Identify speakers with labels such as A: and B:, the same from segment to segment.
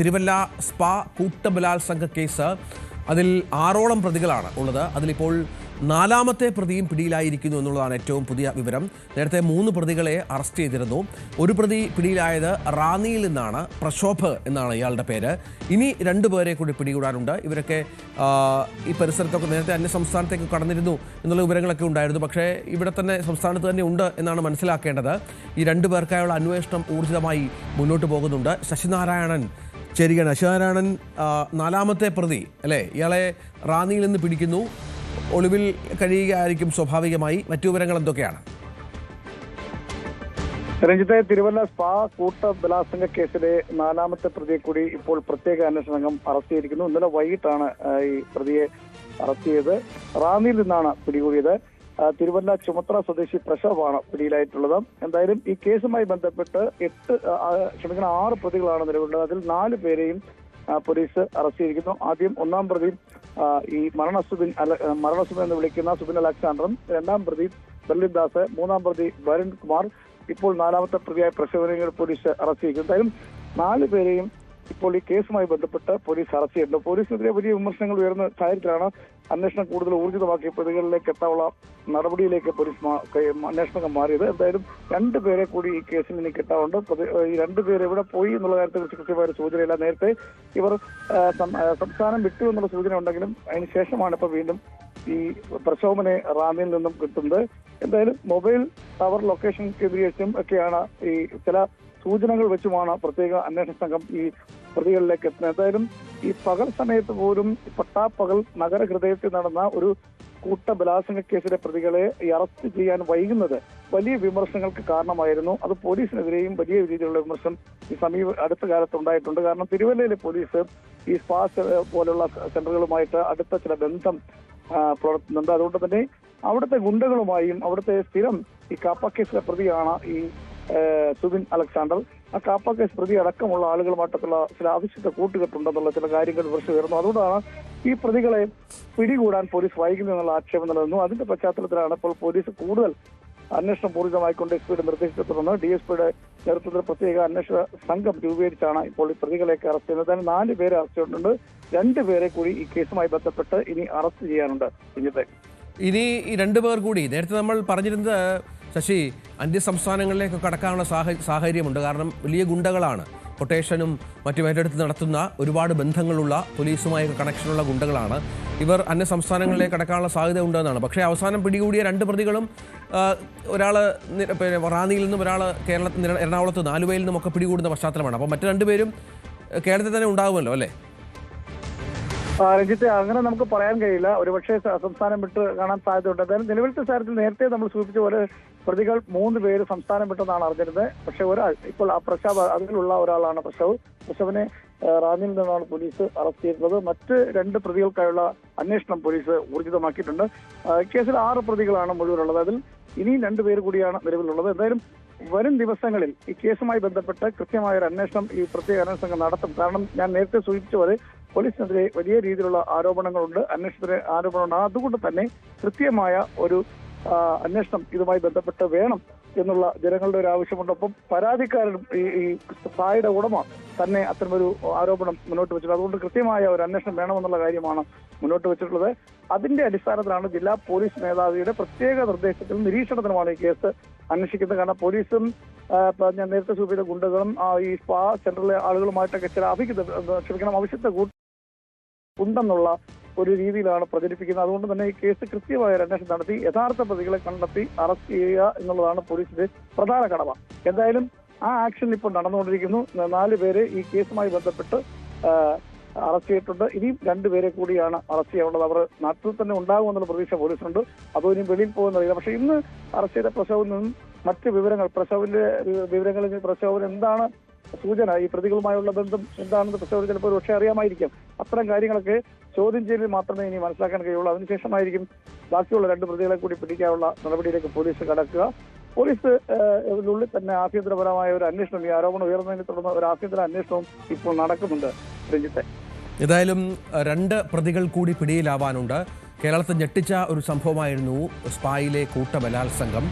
A: Thiruvalla spa കൂട്ടബലാത്സംഗ case അതിൽ ആറോളം പ്രതികളാണ് ഉള്ളത്. അതിലിപ്പോൾ നാലാമത്തെ പ്രതിയും പിടിയിലായിരിക്കുന്നു എന്നുള്ളതാണ് ഏറ്റവും പുതിയ വിവരം. നേരത്തെ മൂന്ന് പ്രതികളെ അറസ്റ്റ് ചെയ്തിരുന്നു. ഒരു പ്രതി പിടിയിലായത് റാന്നിയിൽ നിന്നാണ് പ്രക്ഷോഭ് എന്നാണ് ഇയാളുടെ പേര്. ഇനി രണ്ടു പേരെ കൂടി പിടികൂടാനുണ്ട്. ഇവരൊക്കെ ഈ പരിസരത്തൊക്കെ നേരത്തെ അന്യ സംസ്ഥാനത്തേക്ക് കടന്നിരുന്നു എന്നുള്ള വിവരങ്ങളൊക്കെ ഉണ്ടായിരുന്നു. പക്ഷേ ഇവിടെ തന്നെ സംസ്ഥാനത്ത് തന്നെ ഉണ്ട് എന്നാണ് മനസ്സിലാക്കേണ്ടത്. ഈ രണ്ടു പേർക്കായുള്ള അന്വേഷണം ഊർജിതമായി മുന്നോട്ട് പോകുന്നുണ്ട്. ശശിനാരായണൻ ചേരുകയാണ് അശ്വനാരായണൻ നാലാമത്തെ പ്രതി അല്ലേ? ഇയാളെ റാന്നിയിൽ നിന്ന് പിടിക്കുന്നു. ഒളിവിൽ കഴിയുകയായിരിക്കും സ്വാഭാവികമായി. മറ്റു വിവരങ്ങൾ എന്തൊക്കെയാണ്?
B: രഞ്ജിത്തെ തിരുവല്ല സ്പാ കൂട്ട ബലാത്സംഗ കേസിലെ നാലാമത്തെ പ്രതിയെ കൂടി ഇപ്പോൾ പ്രത്യേക അന്വേഷണ സംഘം അറസ്റ്റ് ചെയ്തിരിക്കുന്നു. ഇന്നലെ വൈകിട്ടാണ് ഈ പ്രതിയെ അറസ്റ്റ് ചെയ്ത് റാന്നിയിൽ നിന്നാണ് പിടികൂടിയത്. തിരുവല്ല ചുമത്ര സ്വദേശി പ്രശവാണ് പിടിയിലായിട്ടുള്ളത്. എന്തായാലും ഈ കേസുമായി ബന്ധപ്പെട്ട് എട്ട് ക്ഷമിക്കണം ആറ് പ്രതികളാണ് നിലവിലുള്ളത്. അതിൽ നാല് പേരെയും പോലീസ് അറസ്റ്റ് ചെയ്തിരിക്കുന്നു. ആദ്യം ഒന്നാം പ്രതി ഈ മരണസുബിൻ അല മരണസുബിൻ എന്ന് വിളിക്കുന്ന സുബിൻ അലക്സാണ്ടറും രണ്ടാം പ്രതി ബെർലിൻ ദാസ് മൂന്നാം പ്രതി വരുൺ കുമാർ ഇപ്പോൾ നാലാമത്തെ പ്രതിയായ പ്രശോഭനങ്ങൾ പോലീസ് അറസ്റ്റ് എന്തായാലും നാല് പേരെയും ഇപ്പോൾ ഈ കേസുമായി ബന്ധപ്പെട്ട് പോലീസ് അറസ്റ്റ് ചെയ്തിട്ടുണ്ട്. പോലീസിനെതിരെ വലിയ വിമർശനങ്ങൾ ഉയർന്ന സാഹചര്യത്തിലാണ് അന്വേഷണം കൂടുതൽ ഊർജിതമാക്കി പ്രതികളിലേക്ക് എത്താനുള്ള നടപടിയിലേക്ക് പോലീസ് അന്വേഷണം മാറിയത്. എന്തായാലും രണ്ടു പേരെ കൂടി ഈ കേസിൽ നിന്ന് കിട്ടാറുണ്ട്. ഈ രണ്ടുപേർ എവിടെ പോയി എന്നുള്ള കാര്യത്തിൽ കൃത്യമായ സൂചനയില്ല. നേരത്തെ ഇവർ സംസ്ഥാനം വിട്ടു എന്നുള്ള സൂചന ഉണ്ടെങ്കിലും അതിനുശേഷമാണ് ഇപ്പൊ വീണ്ടും ഈ പ്രശോഭനെ റാന്നിയിൽ നിന്നും കിട്ടുന്നത്. എന്തായാലും മൊബൈൽ ടവർ ലൊക്കേഷൻ കേന്ദ്രീകരിച്ചും ഒക്കെയാണ് ഈ ചില സൂചനകൾ വെച്ചുമാണ് പ്രത്യേക അന്വേഷണ സംഘം ഈ പ്രതികളിലേക്ക് എത്തുന്നത്. എന്തായാലും ഈ പകൽ സമയത്ത് പോലും പട്ടാപ്പകൽ നഗരഹൃദയത്തിൽ നടന്ന ഒരു കൂട്ട ബലാത്സംഗ കേസിലെ പ്രതികളെ ഈ അറസ്റ്റ് ചെയ്യാൻ വൈകുന്നത് വലിയ വിമർശനങ്ങൾക്ക് കാരണമായിരുന്നു. അത് പോലീസിനെതിരെയും വലിയ രീതിയിലുള്ള വിമർശനം ഈ സമീപ അടുത്ത കാലത്ത് ഉണ്ടായിട്ടുണ്ട് കാരണം തിരുവല്ലയിലെ പോലീസ് ഈ സ്പാസ് പോലുള്ള സെന്ററുകളുമായിട്ട് അടുത്ത ചില ബന്ധം പുലർത്തുന്നുണ്ട് അതുകൊണ്ട് തന്നെ അവിടുത്തെ ഗുണ്ടകളുമായും അവിടുത്തെ സ്ഥിരം ഈ കാപ്പ കേസിലെ പ്രതിയാണ് ഈ സുബിൻ അലക്സാണ്ടർ. ആ കാപ്പ കേസ് പ്രതി അടക്കമുള്ള ആളുകളുമായിട്ടുള്ള ചില ആവശ്യത്തെ കൂട്ടുകെട്ടുണ്ടെന്നുള്ള ചില കാര്യങ്ങൾ വിമർശനം ഉയർന്നു അതുകൊണ്ടാണ് ഈ പ്രതികളെ പിടികൂടാൻ പോലീസ് വൈകുന്നു എന്നുള്ള ആക്ഷേപം നിലനിന്നു. അതിന്റെ പശ്ചാത്തലത്തിലാണ് ഇപ്പോൾ പോലീസ് കൂടുതൽ അന്വേഷണം പൂർണമായിക്കൊണ്ട് എസ് പിയുടെ നിർദ്ദേശത്തെ തുടർന്ന് ഡി എസ് പിയുടെ നേതൃത്വത്തിൽ പ്രത്യേക അന്വേഷണ സംഘം രൂപീകരിച്ചാണ് ഇപ്പോൾ ഈ പ്രതികളെയൊക്കെ അറസ്റ്റ് ചെയ്യുന്നത്. തന്നെ നാല് പേരെ അറസ്റ്റ് ചെയ്തിട്ടുണ്ട്. രണ്ട് പേരെ കൂടി ഈ കേസുമായി ബന്ധപ്പെട്ട് ഇനി അറസ്റ്റ് ചെയ്യാനുണ്ട്
A: ഇനി ഈ രണ്ടു പേർ കൂടി നേരത്തെ നമ്മൾ പറഞ്ഞിരുന്നത് ശശി അന്യ സംസ്ഥാനങ്ങളിലേക്ക് കടക്കാനുള്ള സാഹ- സാഹചര്യമുണ്ട്. കാരണം വലിയ ഗുണ്ടകളാണ്. കൊട്ടേഷനും മറ്റും ഏറ്റെടുത്ത് നടത്തുന്ന ഒരുപാട് ബന്ധങ്ങളുള്ള പോലീസുമായി കണക്ഷനുള്ള ഗുണ്ടകളാണ്. ഇവർ അന്യ സംസ്ഥാനങ്ങളിലേക്ക് കടക്കാനുള്ള സാധ്യത ഉണ്ടെന്നാണ്. പക്ഷേ അവസാനം പിടികൂടിയ രണ്ട് പ്രതികളും ഒരാൾ പിന്നെ റാന്നിയിൽ നിന്നും ഒരാൾ കേരളത്തിൽ എറണാകുളത്ത് നിന്നും ഒക്കെ പിടികൂടുന്ന പശ്ചാത്തലമാണ്. അപ്പോൾ മറ്റു രണ്ടുപേരും കേരളത്തിൽ തന്നെ ഉണ്ടാകുമല്ലോ അല്ലേ?
B: രഞ്ജിത്തെ അങ്ങനെ നമുക്ക് പറയാൻ കഴിയില്ല. ഒരുപക്ഷെ സംസ്ഥാനം വിട്ട് കാണാൻ സാധ്യതയുണ്ട്. എന്തായാലും നിലവിലത്തെ സാഹചര്യത്തിൽ നേരത്തെ നമ്മൾ സൂചിപ്പിച്ച പോലെ പ്രതികൾ മൂന്ന് പേര് സംസ്ഥാനം വിട്ടെന്നാണ് അറിഞ്ഞിരുന്നത്. പക്ഷെ ഒരാൾ ഇപ്പോൾ ആ പ്രശാബ് അതിലുള്ള ഒരാളാണ് പ്രശവ്. പ്രശാവിനെ റാന്നിൽ നിന്നാണ് പോലീസ് അറസ്റ്റ് ചെയ്തിരുന്നത് മറ്റ് രണ്ട് പ്രതികൾക്കായുള്ള അന്വേഷണം പോലീസ് ഊർജിതമാക്കിയിട്ടുണ്ട്. കേസിൽ ആറ് പ്രതികളാണ് മുഴുവനുള്ളത്. അതിൽ ഇനിയും രണ്ട് പേര് കൂടിയാണ് നിലവിലുള്ളത്. എന്തായാലും വരും ദിവസങ്ങളിൽ ഈ കേസുമായി ബന്ധപ്പെട്ട് കൃത്യമായ ഒരു അന്വേഷണം ഈ പ്രത്യേക അന്വേഷണ നടത്തും. കാരണം ഞാൻ നേരത്തെ സൂചിപ്പിച്ച പോലെ പോലീസിനെതിരെ വലിയ രീതിയിലുള്ള ആരോപണങ്ങളുണ്ട് അന്വേഷണത്തിന് ആരോപണമുണ്ട്. അതുകൊണ്ട് തന്നെ കൃത്യമായ ഒരു അന്വേഷണം ഇതുമായി ബന്ധപ്പെട്ട് വേണം എന്നുള്ള ജനങ്ങളുടെ ഒരു ആവശ്യമുണ്ട്. ഒപ്പം പരാതിക്കാരനും ഈ ഈ സായുടെ ഉടമ തന്നെ അത്തരമൊരു ആരോപണം മുന്നോട്ട് വെച്ചത് അതുകൊണ്ട് കൃത്യമായ ഒരു അന്വേഷണം വേണമെന്നുള്ള കാര്യമാണ് മുന്നോട്ട് വെച്ചിട്ടുള്ളത്. അതിന്റെ അടിസ്ഥാനത്തിലാണ് ജില്ലാ പോലീസ് മേധാവിയുടെ പ്രത്യേക നിർദ്ദേശത്തിൽ നിരീക്ഷണത്തിനുമാണ് ഈ കേസ് അന്വേഷിക്കുന്നത്. കാരണം പോലീസും ഞാൻ നേരത്തെ സൂചിപ്പിച്ച ഗുണ്ടകളും ഈ സ്പാ സെന്ററിലെ ആളുകളുമായിട്ടൊക്കെ ചില അഭിക്കുന്നത് ക്ഷമിക്കണം ആവശ്യത്തെ ഉണ്ടെന്നുള്ള ഒരു രീതിയിലാണ് പ്രചരിപ്പിക്കുന്നത്. അതുകൊണ്ട് തന്നെ ഈ കേസ് കൃത്യമായ ഒരു അന്വേഷണം നടത്തി. യഥാർത്ഥ പ്രതികളെ കണ്ടെത്തി അറസ്റ്റ് ചെയ്യുക എന്നുള്ളതാണ് പോലീസിന്റെ പ്രധാന കടമ. എന്തായാലും ആ ആക്ഷൻ ഇപ്പോൾ നടന്നുകൊണ്ടിരിക്കുന്നു. നാല് പേരെ ഈ കേസുമായി ബന്ധപ്പെട്ട് അറസ്റ്റ് ചെയ്തിട്ടുണ്ട്. ഇനിയും രണ്ടുപേരെ കൂടിയാണ് അറസ്റ്റ് ചെയ്യാനുള്ളത് അവർ നാട്ടിൽ തന്നെ ഉണ്ടാകുമെന്നുള്ള പ്രതീക്ഷ പോലീസുണ്ട്. അതോ ഇനി വെളിയിൽ പോകുന്നറിയില്ല പക്ഷേ ഇന്ന് അറസ്റ്റ് ചെയ്ത പ്രസവിൽ നിന്നും മറ്റ് വിവരങ്ങൾ പ്രസവിന്റെ വിവരങ്ങളിൽ പ്രസവിന് എന്താണ് സൂചന ഈ പ്രതികളുമായുള്ള ബന്ധം എന്താണെന്ന് പ്രശ്നം ചിലപ്പോൾ പക്ഷേ അറിയാമായിരിക്കാം. അത്തരം കാര്യങ്ങളൊക്കെ ചോദ്യം ചെയ്യലിൽ മാത്രമേ ഇനി മനസ്സിലാക്കാൻ കഴിയുള്ളൂ. അതിനുശേഷമായിരിക്കും ബാക്കിയുള്ള രണ്ട് പ്രതികളെ കൂടി പിടിക്കാനുള്ള നടപടിയിലേക്ക് പോലീസ് കടക്കുക. പോലീസ് ഉള്ളിൽ തന്നെ ആഭ്യന്തരപരമായ ഒരു അന്വേഷണം ഈ ആരോപണം ഉയർന്നതിനെ തുടർന്ന് ഒരു ആഭ്യന്തര അന്വേഷണവും ഇപ്പോൾ നടക്കുന്നുണ്ട്. രഞ്ജിത്തെ.
A: ഏതായാലും രണ്ട് പ്രതികൾ കൂടി പിടിയിലാവാനുണ്ട്. കേരളത്തെ ഞെട്ടിച്ച ഒരു സംഭവമായിരുന്നു സ്പായിലെ കൂട്ടബലാത്സംഗം.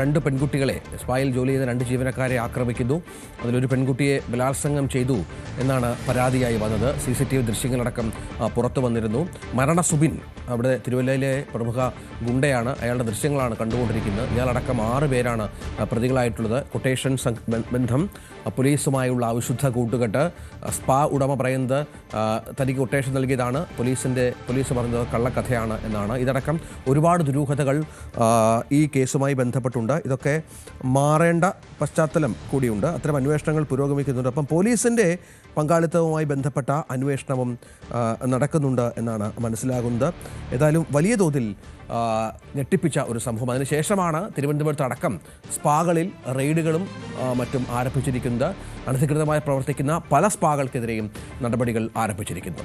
A: രണ്ട് പെൺകുട്ടികളെ സ്പായിൽ ജോലി ചെയ്യുന്ന രണ്ട് ജീവനക്കാരെ ആക്രമിക്കുന്നു. അതിലൊരു പെൺകുട്ടിയെ ബലാത്സംഗം ചെയ്തു എന്നാണ് പരാതിയായി വന്നത്. സി സി ടി വി ദൃശ്യങ്ങളടക്കം പുറത്തു വന്നിരുന്നു. മരണ സുബിൻ അവിടെ തിരുവല്ലയിലെ പ്രമുഖ ഗുണ്ടയാണ്. അയാളുടെ ദൃശ്യങ്ങളാണ് കണ്ടുകൊണ്ടിരിക്കുന്നത്. ഇയാളടക്കം ആറ് പേരാണ് പ്രതികളായിട്ടുള്ളത്. കൊട്ടേഷൻ ബന്ധം പോലീസുമായുള്ള അവിശുദ്ധ കൂട്ടുകെട്ട് സ്പാ ഉടമ പറയുന്നത് തനിക്ക് കൊട്ടേഷൻ നൽകിയതാണ്. പോലീസിന്റെ പോലീസ് പറഞ്ഞത് കള്ളക്കഥയാണ് എന്നാണ്. ഇതടക്കം ഒരുപാട് ദുരൂഹതകൾ ഈ കേസുമായി ബന്ധപ്പെട്ടുണ്ട്. ഇതൊക്കെ മാറേണ്ട പശ്ചാത്തലം കൂടിയുണ്ട്. അത്തരം അന്വേഷണങ്ങൾ പുരോഗമിക്കുന്നുണ്ട്. അപ്പം പോലീസിന്റെ പങ്കാളിത്തവുമായി ബന്ധപ്പെട്ട അന്വേഷണവും നടക്കുന്നുണ്ട് എന്നാണ് മനസ്സിലാകുന്നത്. ഏതായാലും വലിയ തോതിൽ ഞെട്ടിപ്പിച്ച ഒരു സംഭവം. അതിനുശേഷമാണ് തിരുവനന്തപുരത്ത് അടക്കം സ്പാകളിൽ റെയ്ഡുകളും മറ്റും ആരംഭിച്ചിരിക്കുന്നത്. അനധികൃതമായി പ്രവർത്തിക്കുന്ന പല സ്പാകൾക്കെതിരെയും നടപടികൾ ആരംഭിച്ചിരിക്കുന്നു.